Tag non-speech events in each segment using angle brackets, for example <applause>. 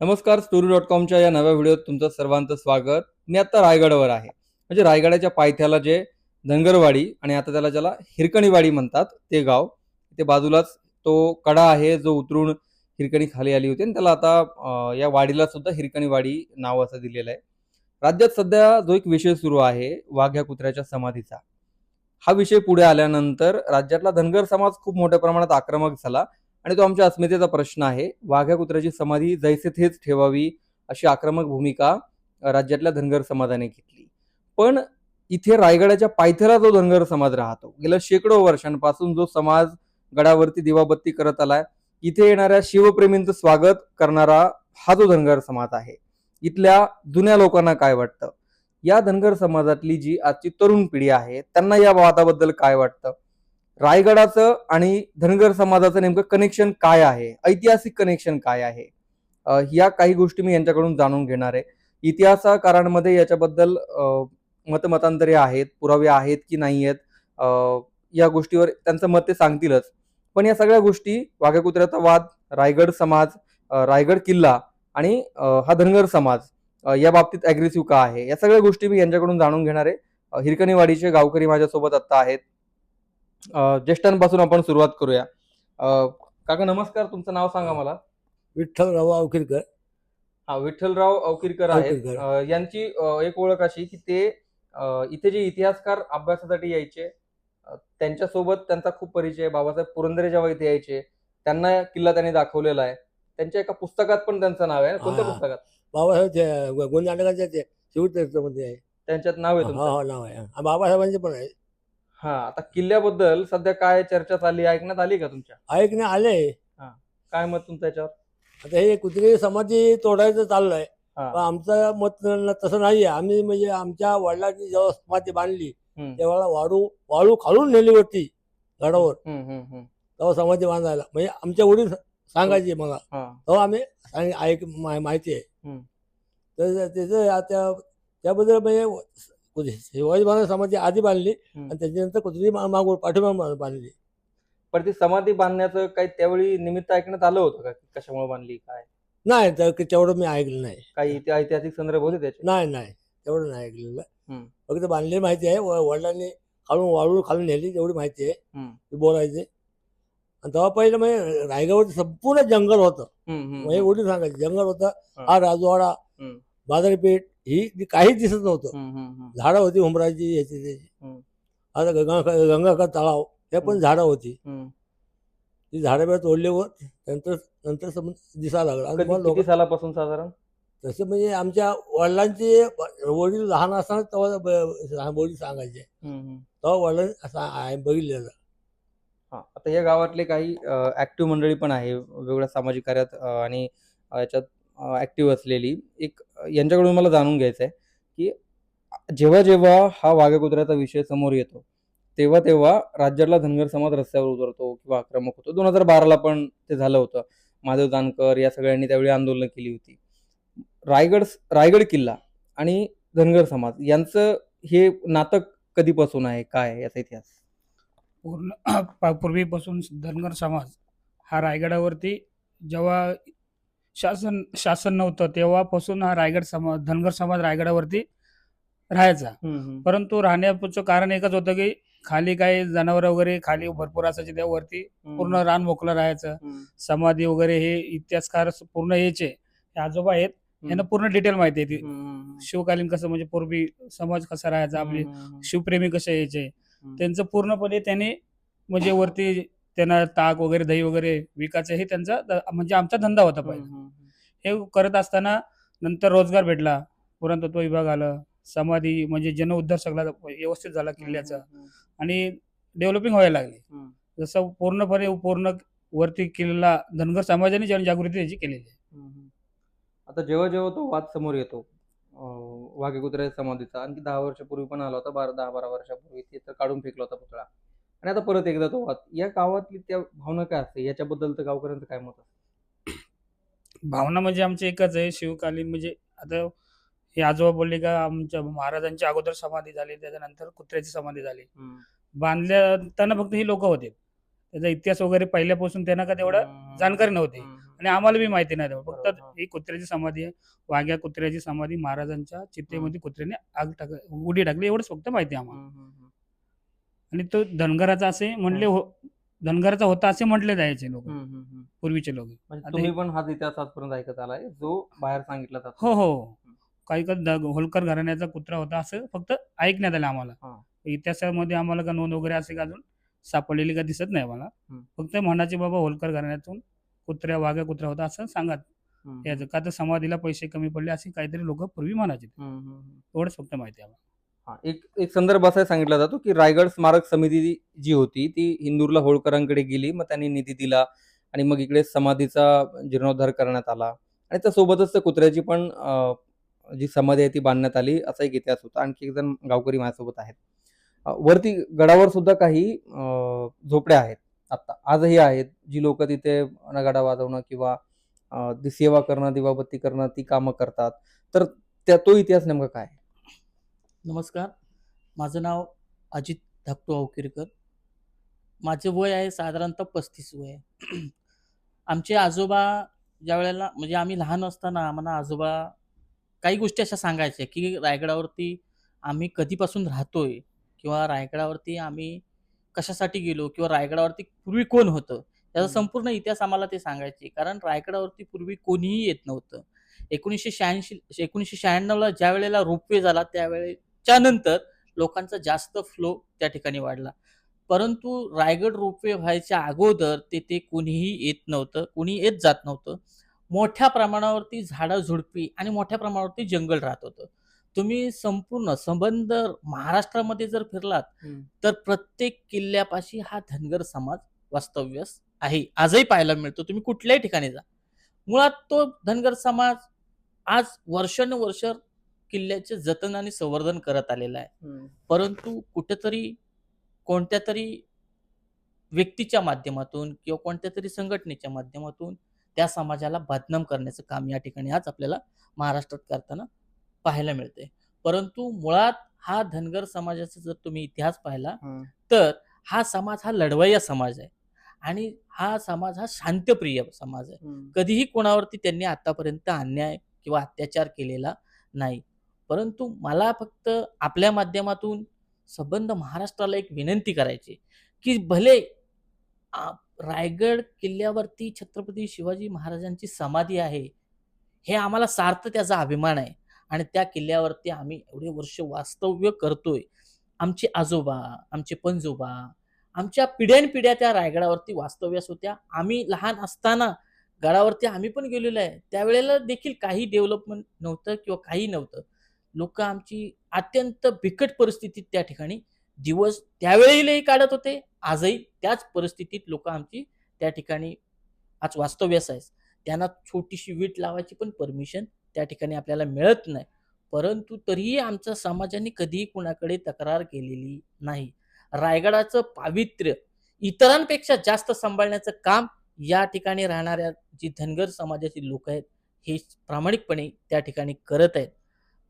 नमस्कार story dot कॉमच्या या नव्या व्हिडिओत तुमचं सर्वांचं स्वागत. मी आता रायगडावर आहे. म्हणजे रायगडाच्या पायथ्याला जे धनगरवाडी आणि आता त्याला ज्याला हिरकणीवाडी म्हणतात ते गाव ते बाजूलाच तो कडा आहे जो उतरून हिरकणी खाली आली होती आणि त्याला आता या वाडीला सुद्धा हिरकणीवाडी नाव असं दिलेलं आहे. राज्यात सध्या जो एक विषय सुरू आहे वाघ्या कुत्र्याच्या समाधीचा. हा विषय पुढे आल्यानंतर राज्यातला धनगर समाज खूप मोठ्या प्रमाणात आक्रमक झाला. आणि तो आमच्या अस्मितेचा प्रश्न आहे. वाघ्या कुत्र्याची समाधी जैसे थेच ठेवावी अशी आक्रमक भूमिका राज्यातल्या धनगर समाजाने घेतली. पण इथे रायगडाच्या पायथ्याला जो धनगर समाज राहतो गेल्या शेकडो वर्षांपासून जो समाज गडावरती दिवाबत्ती करत आलाय इथे येणाऱ्या शिवप्रेमींचं स्वागत करणारा हा जो धनगर समाज आहे इथल्या जुन्या लोकांना काय वाटतं? या धनगर समाजातली जी आजची तरुण पिढी आहे त्यांना या वादाबद्दल काय वाटतं? रायगडाचं आणि धनगर समाजाचं नेमकं कनेक्शन काय आहे? ऐतिहासिक कनेक्शन काय आहे? या काही गोष्टी मी यांच्याकडून जाणून घेणार आहे. इतिहासकारांमध्ये याच्याबद्दल मतमतांतरे आहेत पुरावे आहेत की नाही आहेत या गोष्टीवर त्यांचं मत ते सांगतीलच. पण या सगळ्या गोष्टी वाघ्याकुत्र्याचा वाद रायगड समाज रायगड किल्ला आणि हा धनगर समाज या बाबतीत अग्रेसिव्ह का आहे? या सगळ्या गोष्टी मी यांच्याकडून जाणून घेणार आहे. हिरकणीवाडीचे गावकरी माझ्यासोबत आत्ता आहेत. ज्येष्ठांपासून आपण सुरुवात करूया. काका नमस्कार. तुमचं नाव सांगा मला. विठ्ठलराव अवकिरकर हा विठ्ठलराव अवकिरकर आहेत. यांची एक ओळख अशी की ते इथे जे इतिहासकार अभ्यासासाठी यायचे त्यांच्यासोबत त्यांचा खूप परिचय आहे. बाबासाहेब पुरंदरे जेव्हा इथे यायचे त्यांना किल्ला त्यांनी दाखवलेला आहे. त्यांच्या एका पुस्तकात पण त्यांचं नाव आहे. कोणत्या. पुस्तकात? बाबासाहेब नाटकाच्या आहे. त्यांच्यात नाव आहे नाव आहे. बाबासाहेबांचे पण आहे. हा आता किल्ल्याबद्दल सध्या काय चर्चा चालली ऐकण्यात आली का तुमच्या? ऐकणे आले. काय मत तुमचं याच्यावर? आता हे कुत्री समाधी तोडायचं चाललंय. हा. पण आमचं मत न- तसं नाही आहे आम्ही म्हणजे आमच्या वडिलांनी जेव्हा समाधी बांधली हम्म. तेव्हा वाळू वाळू खालून नेली वरती गडावर हम्म, हम्म, हम्म. तेव्हा समाधी बांधायला. म्हणजे आमच्या वडील सांगायचे मला. हा. तेव्हा आम्ही सांग- ऐक मा- माहिती आहे. हम्म. तर त्याचं आता त्याबद्दल म्हणजे शिवाजी महाराज समाधी आधी बांधली हम्म. आणि त्याच्यानंतर कुत्री मागून पाठीमाग बांधली. पण ती समाधी बांधण्याचं काही त्यावेळी निमित्त ऐकण्यात आलं होतं का? की कशामुळे बांधली काय? नाही तर तेवढं मी ऐकलं नाही. काही इति- ऐतिहासिक संदर्भ होते त्याचे? नाही नाही. तेवढं नाही ऐकलेलं. हम्म. फक्त बांधलेली माहिती आहे. व- वडिलांनी खालून वाळू खालून नेली तेवढी माहिती आहे. हम्म. ते बोलायचे. आणि तेव्हा पहिलं म्हणजे रायगावचं संपूर्ण जंगल होतं. हम्म, हम्म, म्हणजे हम्म. सांगायचे. जंगल होतं. हा. हा राजवाडा हम्म. बाजारपेठ ही काहीच दिसत नव्हतं. झाडं होती उमराची याची त्याची. आता गंगा गंगाखत तळाव हे पण. झाडं होती. ती झाडं बिडं तोडल्यावर नंतर नंतर दिसायला लागलं सालापासून साधारण तसं म्हणजे आमच्या वडिलांचे वडील लहान असताना तेव्हा वडील सांगायचे. तेव्हा वडील असं बघितलेलं आता या गावातले काही ऍक्टिव्ह मंडळी पण आहे वेगवेगळ्या सामाजिक कार्यात आणि याच्यात ॲक्टिव्ह असलेली. एक यांच्याकडून मला जाणून घ्यायचं आहे की जेव्हा जेव्हा हा वाघ्या कुत्र्याचा विषय समोर येतो तेव्हा तेव्हा राज्यातला धनगर समाज रस्त्यावर उतरतो किंवा आक्रमक होतो. दोन हजार बाराला पण ते झालं होतं. माधव जानकर या सगळ्यांनी त्यावेळी आंदोलनं केली होती. रायगड रायगड किल्ला आणि धनगर समाज यांचं हे नातं कधीपासून आहे? काय याचा इतिहास? पूर्ण पा- पूर्वीपासून धनगर समाज हा रायगडावरती जेव्हा शासन शासन नव्हतं. तेव्हापासून हा रायगड समाज धनगर समाज रायगडावरती राहायचा. परंतु राहण्याचं कारण एकच होतं की खाली काही जनावरं वगैरे खाली भरपूर असायचे. त्यावरती पूर्ण रान मोकळं राहायचं. समाधी वगैरे हे इतिहासकार पूर्ण यायचे. हे आजोबा आहेत. यांना पूर्ण डिटेल माहिती आहे ती. शिवकालीन कसं म्हणजे पूर्वी समाज कसा राहायचा. आपले शिवप्रेमी कसे यायचे. त्यांचं पूर्णपणे त्यांनी म्हणजे वरती त्यांना ताक वगैरे दही वगैरे विकायचं हे त्यांचा द- म्हणजे आमचा धंदा होता पहिला. हे करत असताना नंतर रोजगार भेटला पुरातत्व विभाग आलं समाधी म्हणजे जनउद्धार सगळा व्यवस्थित झाला किल्ल्याचा. आणि डेव्हलपिंग व्हायला लागली. हम्म. जसं पूर्णपणे पूर्ण वरती किल्ला धनगर समाजाने जनजागृती त्याची केलेली आहे. हम्म. आता जेव्हा जेव्हा तो वाद समोर येतो अं, वाघे कुत्र्याच्या समाधीचा आणखी दहा वर्षापूर्वी पण आला होता बारा दहा बारा वर्षापूर्वी ते तर काढून फेकला होता पुतळा. आणि आता परत एकदा तो वाद. या गावातली त्या भावना काय असते? याच्याबद्दल तर गावकऱ्यांचं काय मत असतं? भावना म्हणजे आमची एकच आहे. शिवकालीन म्हणजे आता हे आजोबा बोलले का आमच्या महाराजांच्या अगोदर समाधी झाली त्याच्यानंतर कुत्र्याची समाधी झाली. बांधल्याताना फक्त ही लोक होते. त्याचा इतिहास वगैरे पहिल्यापासून त्यांना का तेवढं. जाणकारी नव्हती. आणि आम्हाला बी माहिती नाही तेवढं. फक्त हा. कुत्र्याची समाधी आहे. वाघ्या कुत्र्याची समाधी महाराजांच्या चित्तेमध्ये कुत्र्याने आग टाक उडी टाकली. एवढंच फक्त माहिती आहे आम्हाला. आणि तो धनगराचा असे म्हणले हो. धनगराचा होता असे म्हटले जायचे लोक. पूर्वीचे लोक. म्हणजे तुम्ही हे- पण हाच इतिहास आजपर्यंत ऐकत आलाय जो बाहेर सांगितला जातो. हो हो. काही होलकर घराण्याचा कुत्रा होता असं फक्त ऐकण्यात आलं आम्हाला. हा. इतिहासामध्ये आम्हाला का नोंद वगैरे असे का अजून सापडलेली का दिसत नाही मला. फक्त म्हणाचे बाबा होलकर घराण्यातून कुत्र्या वाघा कुत्रा होता असं सांगत. याचं का तर समाधीला पैसे कमी पडले असे काहीतरी लोक पूर्वी म्हणायचे. एवढंच फक्त माहिती आहे आम्हाला. एक एक संदर्भ असा सांगितला जातो की रायगड स्मारक समिती जी होती ती इंदूरला होळकरांकडे गेली मग त्यांनी निधी दिला आणि मग इकडे समाधीचा जीर्णोद्धार करण्यात आला. आणि त्यासोबतच त्या कुत्र्याची पण जी समाधी आहे ती बांधण्यात आली असा एक इतिहास होता. आणखी एक जण गावकरी माझ्यासोबत आहेत. वरती गडावर सुद्धा काही झोपड्या आहेत आत्ता. आजही आहेत. जी लोक तिथे नगाडा वाजवणं किंवा ती सेवा करणं दिवाबत्ती करणं ती कामं करतात. तर त्या तो इतिहास नेमका काय नमस्कार. माझं नाव अजित धाकटू अवकिरकर माझे वय आहे साधारणतः पस्तीस वय आहे. आमचे आजोबा ज्या वेळेला म्हणजे आम्ही लहान असताना आम्हाला आजोबा काही गोष्टी अशा सांगायच्या की रायगडावरती आम्ही कधीपासून राहतोय किंवा रायगडावरती आम्ही कशासाठी गेलो किंवा रायगडावरती पूर्वी कोण होतं याचा हम्म. संपूर्ण इतिहास आम्हाला ते सांगायचे. कारण रायगडावरती पूर्वी कोणीही येत नव्हतं. एकोणीसशे शहाऐंशी एकोणीसशे शहाण्णवला ज्या वेळेला रोपवे झाला त्यावेळेच्या नंतर लोकांचा जास्त फ्लो त्या ठिकाणी वाढला. परंतु रायगड रोपवे व्हायच्या अगोदर तेथे कोणीही येत नव्हतं कोणी येत जात नव्हतं. मोठ्या प्रमाणावरती झाडं झुडपी आणि मोठ्या प्रमाणावरती जंगल राहत होतं. तुम्ही संपूर्ण संबंध महाराष्ट्रामध्ये जर फिरलात. तर प्रत्येक किल्ल्यापाशी हा धनगर समाज वास्तव्यस आहे. आजही पाहायला मिळतो. तुम्ही कुठल्याही ठिकाणी जा. मुळात तो धनगर समाज आज वर्षानुवर्ष किल्ल्याचे जतन आणि संवर्धन करत आलेला आहे. परंतु कुठेतरी कोणत्या तरी व्यक्तीच्या माध्यमातून किंवा कोणत्या तरी संघटनेच्या माध्यमातून त्या समाजाला बदनाम करण्याचं काम या ठिकाणी आज आपल्याला महाराष्ट्रात करताना पाहायला मिळते परंतु मुळात हा धनगर समाजाचा जर तुम्ही इतिहास पाहिला. तर हा समाज हा लढवय्या समाज आहे. आणि हा समाज हा शांतप्रिय समाज आहे. कधीही कोणावरती त्यांनी आतापर्यंत अन्याय किंवा अत्याचार केलेला नाही. परंतु मला फक्त आपल्या माध्यमातून संबंध महाराष्ट्राला एक विनंती करायची की भले रायगड किल्ल्यावरती छत्रपती शिवाजी महाराजांची समाधी आहे हे आम्हाला सार्थ त्याचा अभिमान आहे. आणि त्या किल्ल्यावरती आम्ही एवढे वर्ष वास्तव्य करतोय. आमचे आजोबा आमचे पंजोबा आमच्या पिढ्यानपिढ्या त्या रायगडावरती वास्तव्यास होत्या. आम्ही लहान असताना गडावरती आम्ही पण गेलेलो आहे. त्यावेळेला देखील काही डेव्हलपमेंट नव्हतं किंवा काही नव्हतं. लोक आमची अत्यंत बिकट परिस्थितीत त्या ठिकाणी दिवस त्यावेळीलाही काढत होते. आजही त्याच परिस्थितीत लोक आमची त्या ठिकाणी आज वास्तव्यास आहे त्यांना छोटीशी वीट लावायची पण परमिशन त्या ठिकाणी आपल्याला मिळत नाही. परंतु तरीही आमच्या समाजाने कधीही कुणाकडे तक्रार केलेली नाही. रायगडाचं पावित्र्य इतरांपेक्षा जास्त सांभाळण्याचं काम या ठिकाणी राहणाऱ्या जी धनगर समाजाची लोक आहेत हे प्रामाणिकपणे त्या ठिकाणी करत आहेत.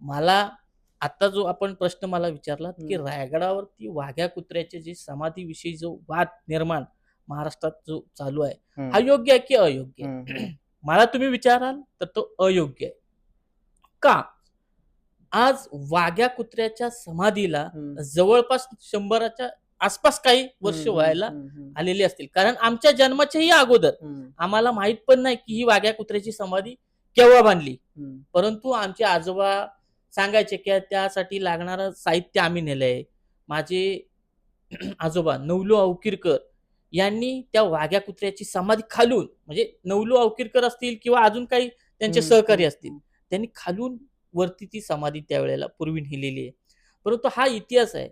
मला आता जो आपण प्रश्न मला विचारला की. रायगडावरती वाघ्या कुत्र्याचे जे समाधीविषयी जो वाद निर्माण महाराष्ट्रात जो चालू आहे. हा योग्य आहे की अयोग्य. <clears throat> मला तुम्ही विचाराल तर तो अयोग्य आहे का आज वाघ्या कुत्र्याच्या समाधीला. जवळपास शंभराच्या आसपास काही वर्ष व्हायला आलेली असतील कारण आमच्या जन्माच्याही अगोदर आम्हाला माहीत पण नाही की ही वाघ्या कुत्र्याची समाधी केव्हा बांधली. परंतु आमचे आजोबा सांगायचे की त्यासाठी लागणारं साहित्य आम्ही नेलंय. माझे <clears throat> आजोबा नवलू अवकिरकर यांनी त्या वाघ्या कुत्र्याची समाधी खालून म्हणजे नवलू अवकिरकर असतील किंवा अजून काही त्यांचे सहकारी असतील त्यांनी खालून वरती ती समाधी त्यावेळेला पूर्वी नेलेली आहे. परंतु हा इतिहास आहे.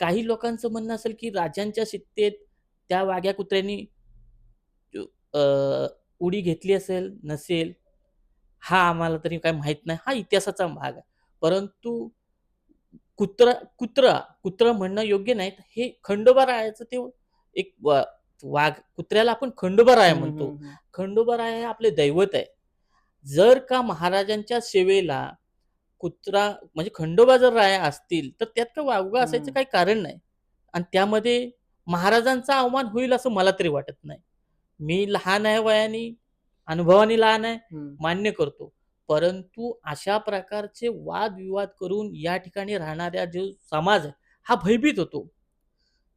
काही लोकांचं म्हणणं असेल की राजांच्या शित्तेत त्या वाघ्या कुत्र्यांनी उडी घेतली असेल नसेल हा आम्हाला तरी काय माहीत नाही. हा इतिहासाचा भाग आहे. परंतु कुत्रा कुत्रा कुत्रा म्हणणं योग्य नाही हे खंडोबा रायाचं ते एक वाघ कुत्र्याला आपण खंडोबा राया म्हणतो. खंडोबा राय हे आपले दैवत आहे जर का महाराजांच्या सेवेला कुत्रा म्हणजे खंडोबा जर राया असतील तर त्यात का वावगा असायचं. काही कारण नाही. आणि त्यामध्ये महाराजांचा अवमान होईल असं मला तरी वाटत नाही. मी लहान आहे वयाने अनुभवाने लहान आहे. मान्य करतो परंतु अशा प्रकारचे वादविवाद करून या ठिकाणी राहणाऱ्या जो समाज हा भयभीत होतो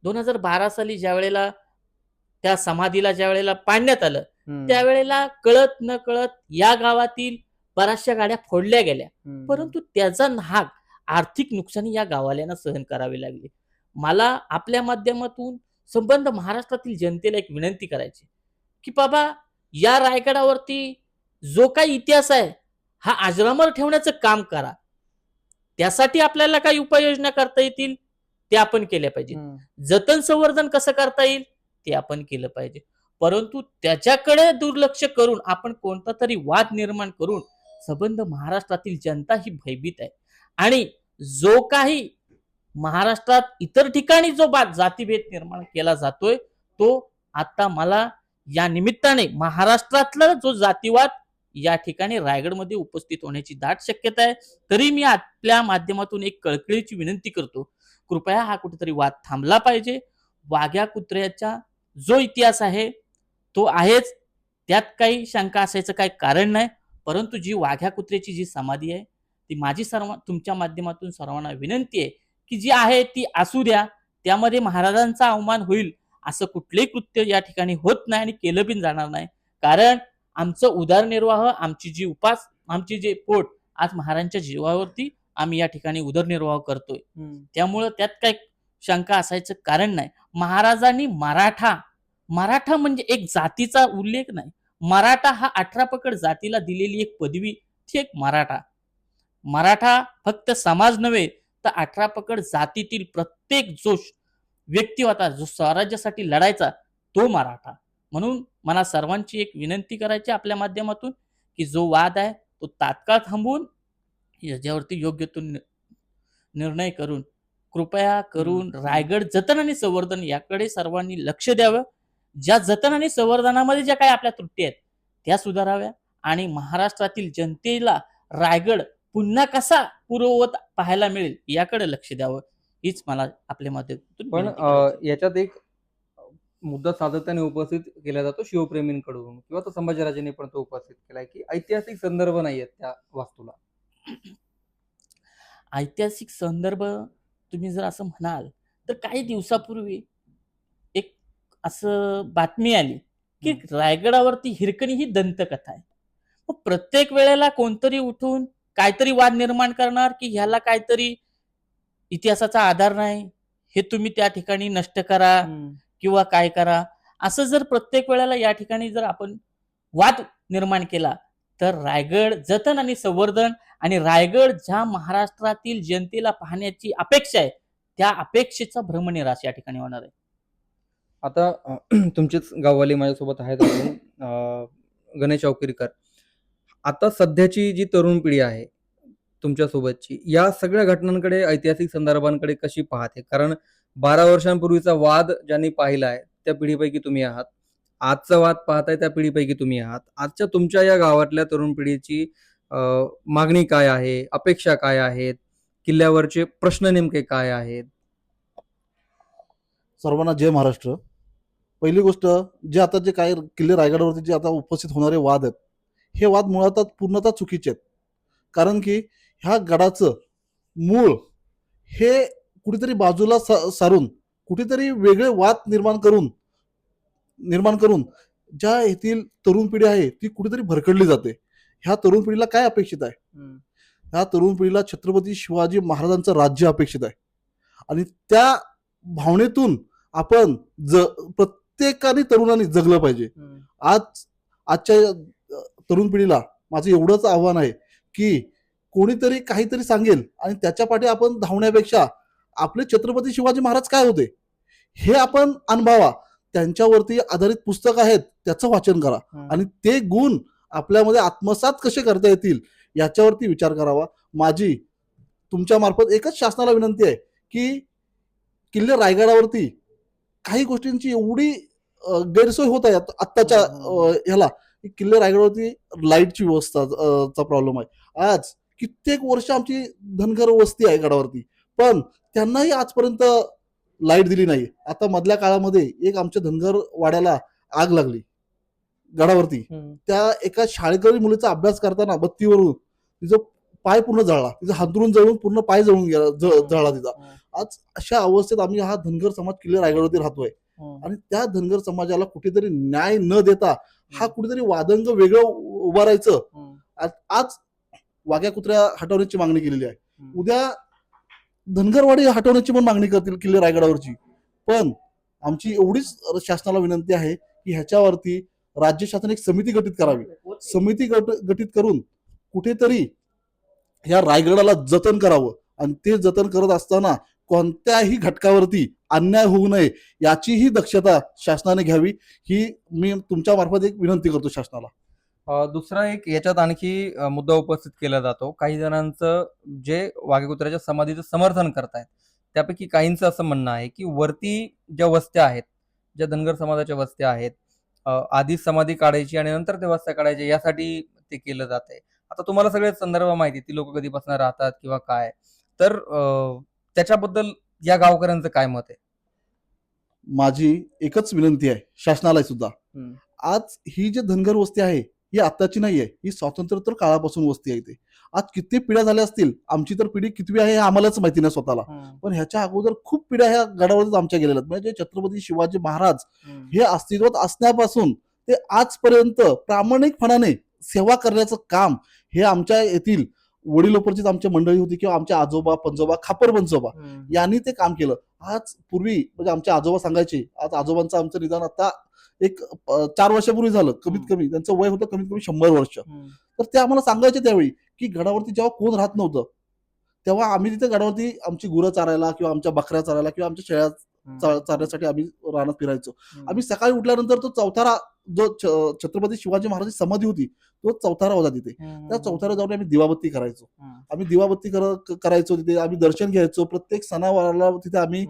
दोन हजार बारा साली ज्या वेळेला त्या समाधीला ज्या वेळेला पाडण्यात आलं. त्यावेळेला कळत न कळत या गावातील बऱ्याचशा गाड्या फोडल्या गेल्या. परंतु त्याचा नाग आर्थिक नुकसानी या गावाल्यांना सहन करावे लागले मला आपल्या माध्यमातून संबंध महाराष्ट्रातील जनतेला एक विनंती करायची की बाबा या रायगडावरती जो काही इतिहास आहे हा अजरामर ठेवण्याचं काम करा. त्यासाठी आपल्याला काही उपाययोजना करता येतील ते आपण केल्या पाहिजे. जतन संवर्धन कसं करता येईल ते आपण केलं पाहिजे. परंतु त्याच्याकडे दुर्लक्ष करून आपण कोणता तरी वाद निर्माण करून संबंध महाराष्ट्रातील जनता ही भयभीत आहे. आणि जो काही महाराष्ट्रात इतर ठिकाणी जो बा जातीभेद निर्माण केला जातोय तो आता मला या निमित्ताने महाराष्ट्रातला जो जातीवाद या ठिकाणी रायगडमध्ये उपस्थित होण्याची दाट शक्यता आहे तरी मी आपल्या माध्यमातून एक कळकळीची विनंती करतो कृपया हा कुठेतरी वाद थांबला पाहिजे. वाघ्या कुत्र्याचा जो इतिहास आहे तो आहेच. त्यात काही शंका असायचं काही कारण नाही परंतु जी वाघ्या कुत्र्याची जी समाधी आहे ती माझी सर्व तुमच्या माध्यमातून सर्वांना विनंती आहे की जी आहे ती असू द्या त्यामध्ये महाराजांचा अवमान होईल. असं कुठलंही कृत्य या ठिकाणी होत नाही आणि केलं पण जाणार नाही. कारण आमचं उदरनिर्वाह आमची जी उपास आमची जे पोट आज महाराजांच्या जीवावरती आम्ही या ठिकाणी उदरनिर्वाह करतोय. त्यामुळं त्यात काही शंका असायचं कारण नाही. महाराजांनी मराठा मराठा म्हणजे एक जातीचा उल्लेख नाही. मराठा हा अठरा पकड जातीला दिलेली एक पदवी ती एक मराठा. मराठा फक्त समाज नव्हे तर अठरा पकड जातीतील प्रत्येक जो श- व्यक्ती होता जो स्वराज्यासाठी लढायचा तो मराठा. म्हणून मला सर्वांची एक विनंती करायची आपल्या माध्यमातून की जो वाद आहे तो तात्काळ थांबवून याच्यावरती योग्य तो निर्णय करून कृपया करून. रायगड जतन आणि संवर्धन याकडे सर्वांनी लक्ष द्यावं. ज्या जतन आणि संवर्धनामध्ये ज्या काही आपल्या त्रुटी आहेत त्या सुधाराव्या आणि महाराष्ट्रातील जनतेला रायगड पुन्हा कसा पूर्ववत पाहायला मिळेल याकडे लक्ष द्यावं. हीच मला आपल्या माध्यमातून पण. याच्यात एक मुद्दा सातत्याने उपस्थित केला जातो शिवप्रेमींकडून किंवा तो संभाजीराजेने पण तो उपस्थित केलाय की ऐतिहासिक संदर्भ नाहीयेत त्या वास्तूला. <clears throat> ऐतिहासिक संदर्भ तुम्ही जर असं म्हणाल तर काही दिवसापूर्वी एक असं बातमी आली की रायगडावरती हिरकणी ही दंतकथा आहे. मग प्रत्येक वेळेला कोणतरी उठून काहीतरी वाद निर्माण करणार की ह्याला काहीतरी इतिहासाचा आधार नाही हे तुम्ही त्या ठिकाणी नष्ट करा किंवा काय करा असं जर प्रत्येक वेळेला या ठिकाणी जर आपण वाद निर्माण केला तर रायगड जतन आणि संवर्धन आणि रायगड ज्या महाराष्ट्रातील जनतेला पाहण्याची अपेक्षा आहे त्या अपेक्षेचा भ्रमनिराश या ठिकाणी होणार आहे. आता <clears throat> तुमचेच गाववाले माझ्यासोबत आहेत गणेश चौकरीकर आता सध्याची जी तरुण पिढी आहे तुमच्यासोबतची. या सगळ्या घटनांकडे ऐतिहासिक संदर्भांकडे कशी पाहते? कारण बारा वर्षांपूर्वीचा वाद ज्यांनी पाहिला आहे त्या पिढीपैकी तुम्ही आहात. आजचा वाद पाहताय त्या पिढीपैकी तुम्ही आहात. आजच्या तुमच्या या गावातल्या तरुण पिढीची मागणी काय आहे? अपेक्षा काय आहेत? किल्ल्यावरचे प्रश्न नेमके काय आहेत? सर्वांना जय महाराष्ट्र. पहिली गोष्ट जे आता जे काही किल्ले रायगडावरती जे आता उपस्थित होणारे वाद आहेत हे वाद मुळात पूर्णतः चुकीचे आहेत. कारण की ह्या गडाचं मूळ हे कुठेतरी बाजूला सा- सारून कुठेतरी वेगळे वाद निर्माण करून निर्माण करून ज्या येथील तरुण पिढी आहे ती कुठेतरी भरकडली जाते. ह्या तरुण पिढीला काय अपेक्षित आहे? ह्या तरुण पिढीला छत्रपती शिवाजी महाराजांचं राज्य अपेक्षित आहे. आणि त्या भावनेतून आपण ज प्रत्येकाने तरुणांनी जगलं पाहिजे. आज आजच्या तरुण पिढीला माझं एवढंच आव्हान आहे की कोणीतरी काहीतरी सांगेल आणि त्याच्या पाठी आपण धावण्यापेक्षा आपले छत्रपती शिवाजी महाराज काय होते? हे आपण अनुभवा. त्यांच्यावरती आधारित पुस्तक आहेत त्याचं वाचन करा. आणि ते गुण आपल्यामध्ये आत्मसात कसे करता येतील याच्यावरती विचार करावा. माझी तुमच्या मार्फत एकच शासनाला विनंती आहे की किल्ले रायगडावरती काही गोष्टींची एवढी गैरसोय होत आहे आत- आत्ताच्या ह्याला की किल्ले रायगडावरती लाईटची व्यवस्था चा प्रॉब्लेम आहे. आज कित्येक वर्ष आमची धनगर वस्ती आहे गडावरती. पण त्यांनाही आजपर्यंत लाइट दिली नाही. आता मधल्या काळामध्ये एक आमच्या धनगर वाड्याला आग लागली. गडावरती. त्या एका शाळकरी मुलीचा अभ्यास करताना बत्तीवरून तिचं पाय पूर्ण जळला. तिचं हातरून जळून पूर्ण पाय जळून गेला जळला तिचा. आज अशा अवस्थेत आम्ही हा धनगर समाज किल्ले रायगडवरती राहतोय. आणि त्या धनगर समाजाला कुठेतरी न्याय न देता हा कुठेतरी वादंग वेगळं उभारायचं आज वाघ्या कुत्र्या हटवण्याची मागणी केलेली आहे. उद्या धनगरवाडी हटवण्याची पण मागणी करतील किल्ले रायगडावरची. पण आमची एवढीच शासनाला विनंती आहे की ह्याच्यावरती राज्य शासन एक समिती गठीत करावी. समिती गट गठीत करून कुठेतरी ह्या रायगडाला जतन करावं. आणि ते जतन करत असताना कोणत्याही घटकावरती अन्याय होऊ नये याचीही दक्षता शासनाने घ्यावी. ही मी तुमच्या मार्फत एक विनंती करतो शासनाला. अ, दुसरा एक याच्यात आणखी अ, मुद्दा उपस्थित केला जातो. काही जणांचं जे वाघेकुत्र्याच्या समाधीचं समर्थन करतायत त्यापैकी काहींचं असं म्हणणं आहे की वरती ज्या वस्त्या आहेत ज्या धनगर समाजाच्या वस्त्या आहेत अ, आधी समाधी काढायची आणि नंतर त्या वस्त्या काढायच्या यासाठी ते केलं जात आहे. आता तुम्हाला सगळे संदर्भ माहिती आहे, ती लोक कधीपासून राहतात किंवा काय. तर अ, त्याच्याबद्दल या गावकऱ्यांचं काय मत आहे? माझी एकच विनंती आहे शासनाला सुद्धा. आज ही जी धनगर वस्ती आहे ही आताची नाही आहे ही स्वातंत्र्योत्तर काळापासून वस्ती आहे इथे. आज किती पिढ्या झाल्या असतील आमची तर पिढी कितवी आहे हे आम्हालाच माहिती नाही स्वतःला. पण ह्याच्या अगोदर खूप पिढ्या ह्या गडावरच आमच्या गेलेल्या म्हणजे छत्रपती शिवाजी महाराज हे. अस्तित्वात असण्यापासून ते आजपर्यंत प्रामाणिकपणाने सेवा करण्याचं काम हे आमच्या येथील वडिलोपरचीच आमची मंडळी होती किंवा आमच्या आजोबा पंजोबा खापर पंजोबा यांनी ते काम केलं. आज पूर्वी म्हणजे आमचे आजोबा सांगायचे आज आजोबांचं आमचं निदान आता एक चार वर्षापूर्वी झालं कमीत. कमी त्यांचं वय होतं कमीत कमी शंभर वर्ष. तर ते आम्हाला सांगायचे त्यावेळी की गडावरती जेव्हा कोण राहत नव्हतं तेव्हा आम्ही तिथे गडावरती आमची गुरं चारायला किंवा आमच्या बकऱ्या चारायला किंवा आमच्या शेळ्या चा- चारण्यासाठी आम्ही रानात फिरायचो. आम्ही सकाळी उठल्यानंतर तो चौथारा जो छत्रपती शिवाजी महाराजांची समाधी होती तो चौथारा होता तिथे. त्या चौथ्याला जाऊन आम्ही दिवाबत्ती करायचो. आम्ही दिवाबत्ती कर- करायचो तिथे आम्ही दर्शन घ्यायचो प्रत्येक सणावाराला तिथे आम्ही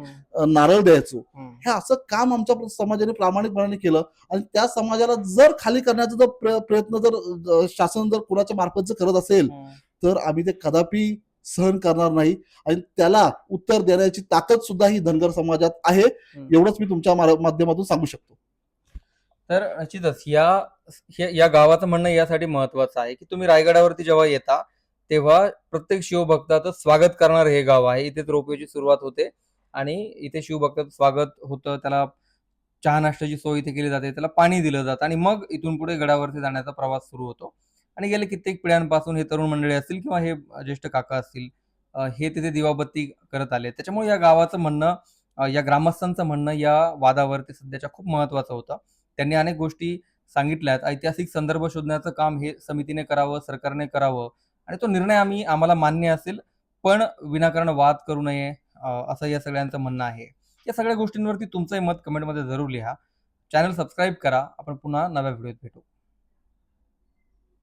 नारळ द्यायचो. हे असं काम आमच्या समाजाने प्रामाणिकपणाने केलं आणि त्या समाजाला जर खाली करण्याचा जर प्र- प्रयत्न जर शासन जर कुणाच्या मार्फत जर करत असेल तर आम्ही ते कदापि सहन करणार नाही आणि त्याला उत्तर देण्याची ताकद सुद्धा ही धनगर समाजात आहे. एवढंच मी तुमच्या माध्यमातून सांगू शकतो. तर निश्चितच या या गावाचं म्हणणं यासाठी महत्वाचं आहे की तुम्ही रायगडावरती जेव्हा येता तेव्हा प्रत्येक शिवभक्ताचं स्वागत करणार हे गाव आहे. इथेच रोपवेची सुरुवात होते आणि इथे शिवभक्ताचं स्वागत होतं. त्याला चहा नाश्त्याची सोय इथे केली जाते. त्याला पाणी दिलं जातं आणि मग इथून पुढे गडावरती जाण्याचा प्रवास सुरू होतो. आणि गेले कित्येक पिढ्यांपासून हे तरुण मंडळी असतील किंवा हे ज्येष्ठ काका असतील हे तिथे दिवाबत्ती करत आले. त्याच्यामुळे या गावाचं म्हणणं या ग्रामस्थांचं म्हणणं या वादावरती सध्याच्या खूप महत्वाचं होतं. त्यांनी अनेक गोष्टी सांगितल्यात. ऐतिहासिक संदर्भ शोधण्याचं काम हे समितीने करावं सरकारने करावं आणि तो निर्णय आम्ही आम्हाला मान्य असेल पण विनाकारण वाद करू नये असं या सगळ्यांचं म्हणणं आहे. या सगळ्या गोष्टींवरती तुमचंही मत कमेंटमध्ये जरूर लिहा. चॅनल सबस्क्राईब करा. आपण पुन्हा नव्या व्हिडिओत भेटू.